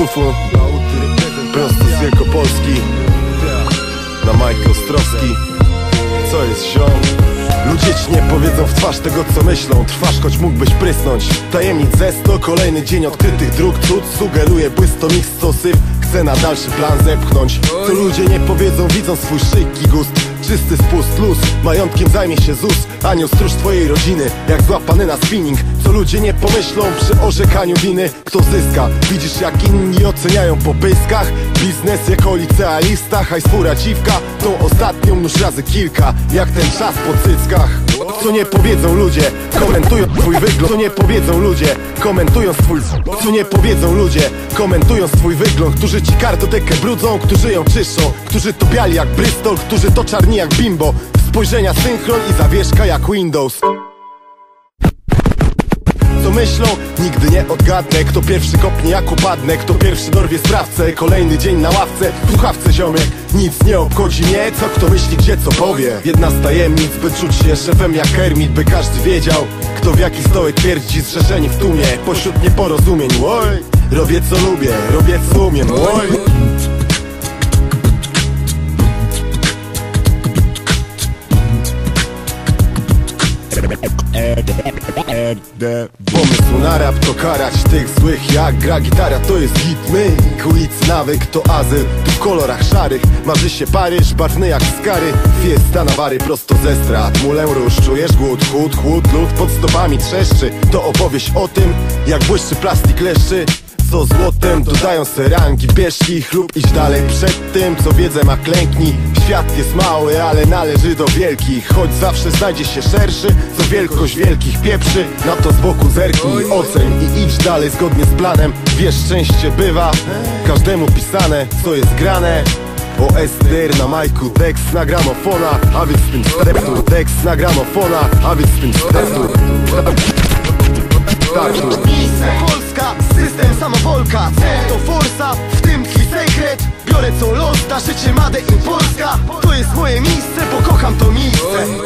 Tufun Prosto z Wielkopolski. Na Majkę Ostrowski. Co jest ziom? Ludzie ci nie powiedzą w twarz tego co myślą. Trwasz choć mógłbyś prysnąć. Tajemnic ze sto, kolejny dzień odkrytych dróg. Cud sugeruje błysto mix syf. Chce na dalszy plan zepchnąć. Co ludzie nie powiedzą widząc swój szyjki gust. Czysty spust luz, majątkiem zajmie się ZUS. Anioł stróż twojej rodziny, jak złapany na spinning Co ludzie nie pomyślą przy orzekaniu winy. Kto zyska, widzisz jak inni oceniają po pyskach. Biznes jako licealista, hajs fura dziwka. Tą ostatnią nóż razy kilka, jak ten czas po cyckach. Co nie powiedzą ludzie, komentują twój wygląd. Co nie powiedzą ludzie, komentując twój Co nie powiedzą ludzie, komentując twój wygląd. Którzy ci kartotekę brudzą, którzy ją czyszczą. Którzy to biali jak Bristol, którzy to czarni jak Bimbo. Spojrzenia synchron i zawieszka jak Windows myślą? Nigdy nie odgadnę Kto pierwszy kopnie jak upadnę Kto pierwszy dorwie sprawcę Kolejny dzień na ławce słuchawce ziomek. Nic nie obchodzi mnie Co kto myśli gdzie co powie. Jedna z tajemnic By czuć się szefem jak Kermit By każdy wiedział Kto w jaki stołek twierdzi Zrzeszeni w tłumie. Pośród nieporozumień Oj Robię co lubię Robię co umiem Oj Pomysł na rap to karać tych złych Jak gra gitara to jest hit. My, quiz, nawyk to azyl Tu w kolorach szarych. Marzy się Paryż, barwny jak skary. Fiesta na wary prosto ze strat. Mulę róż, czujesz głód, chłód, chłód Lód pod stopami trzeszczy. To opowieść o tym Jak błyszczy plastik leszczy co złotem Dodają se rangi, bierz ich lub idź dalej. Przed tym co wiedzę ma klęknij Świat jest mały, ale należy do wielkich. Choć zawsze znajdzie się szerszy Co wielkość wielkich pieprzy. Na to z boku zerknij, oceń i idź dalej Zgodnie z planem, wiesz szczęście bywa Każdemu pisane, co jest grane. O na majku, tekst na gramofona. A więc spin startu, tekst na gramofona. A więc Startu Miejsce Polska, system samowolka. Cel to forsa, w tym twój sekret. Biorę co los, da życie Made in Polska. To jest moje miejsce, bo kocham to miejsce